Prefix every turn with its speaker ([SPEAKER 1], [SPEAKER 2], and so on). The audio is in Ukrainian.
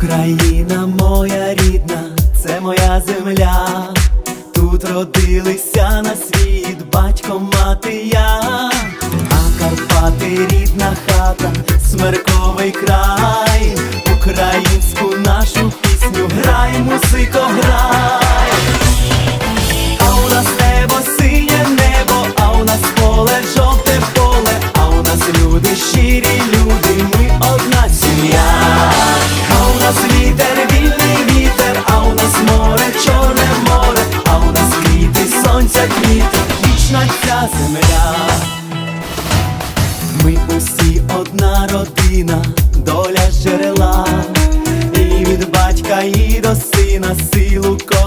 [SPEAKER 1] Країна моя рідна, це моя земля. Тут родилися на світ батько, мати я, а Карпати рідна хата, смерковий край, українську нашу пісню грай, музико, грай. як вічна ця земля, ми усі одна родина, доля джерела, і від батька, і до сина силу. ко.